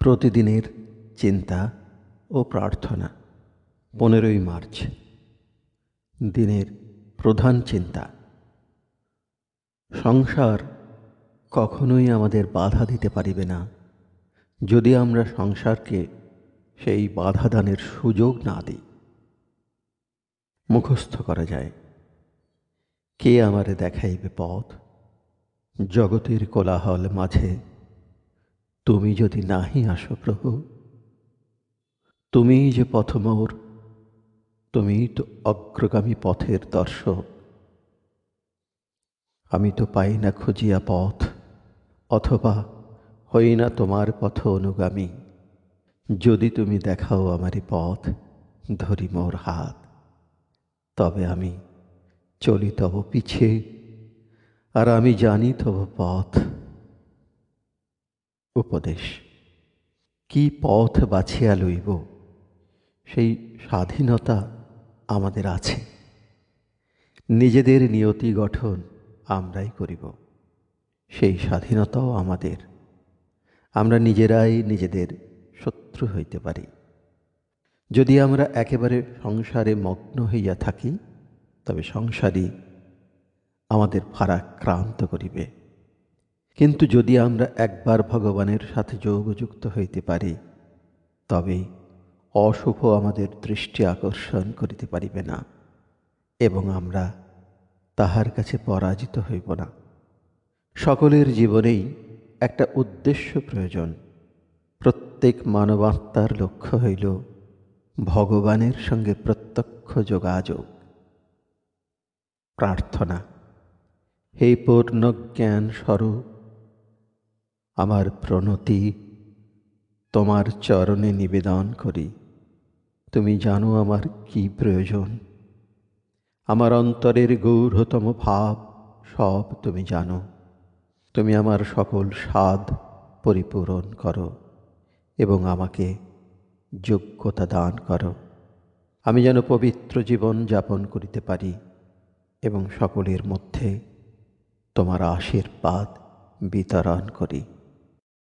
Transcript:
প্রতিদিনের চিন্তা ও প্রার্থনা। পনেরোই মার্চ। দিনের প্রধান চিন্তা। সংসার কখনোই আমাদের বাধা দিতে পারিবে না। যদি আমরা সংসারকে সেই বাধা দানের সুযোগ না দিই। মুখস্থ করা যায়। কে আমারে দেখাইবে পথ? জগতের কোলাহল মাঝে তুমি যদি নাহি আসো প্রভু তুমিই যে পথমোর তুমিই তো অগ্রগামী পথের দর্শক। আমি তো পাই না খুঁজিয়া পথ, অথবা হই না তোমার পথ অনুগামী। যদি তুমি দেখাও আমারই পথ, ধরি মোর হাত। তবে আমি চলি তব পিছে, আর আমি জানি তব পথ। উপদেশ। কি পথ বাছিয়া লইব, সেই স্বাধীনতা আমাদের আছে। নিজেদের নিয়তি গঠন আমরাই করিব, সেই স্বাধীনতাও আমাদের। আমরা নিজেরাই নিজেদের শত্রু হইতে পারি। যদি আমরা একেবারে সংসারে মগ্ন হইয়া থাকি, তবে সংসারই আমাদের ফারাক্রান্ত করিবে। কিন্তু যদি আমরা একবার ভগবানের সাথে যোগযুক্ত হইতে পারি, তবে অশুভ আমাদের দৃষ্টি আকর্ষণ করিতে পারিবে না এবং আমরা তাহার কাছে পরাজিত হইব না। সকলের জীবনেই একটা উদ্দেশ্য প্রয়োজন। প্রত্যেক মানবাত্মার লক্ষ্য হইল ভগবানের সঙ্গে প্রত্যক্ষ যোগাযোগ। প্রার্থনা। হে পূর্ণ জ্ঞান স্বরূপ আমার প্রণতি, তোমার চরণে নিবেদন করি। তুমি জানো আমার কি প্রয়োজন। আমার অন্তরের গৌরতম ভাব, সব তুমি জানো। তুমি আমার সকল স্বাদ পরিপূরণ করো এবং আমাকে যোগ্যতা দান করো। আমি যেন পবিত্র জীবন যাপন করিতে পারি এবং সকলের মধ্যে তোমার আশীর্বাদ বিতরণ করি।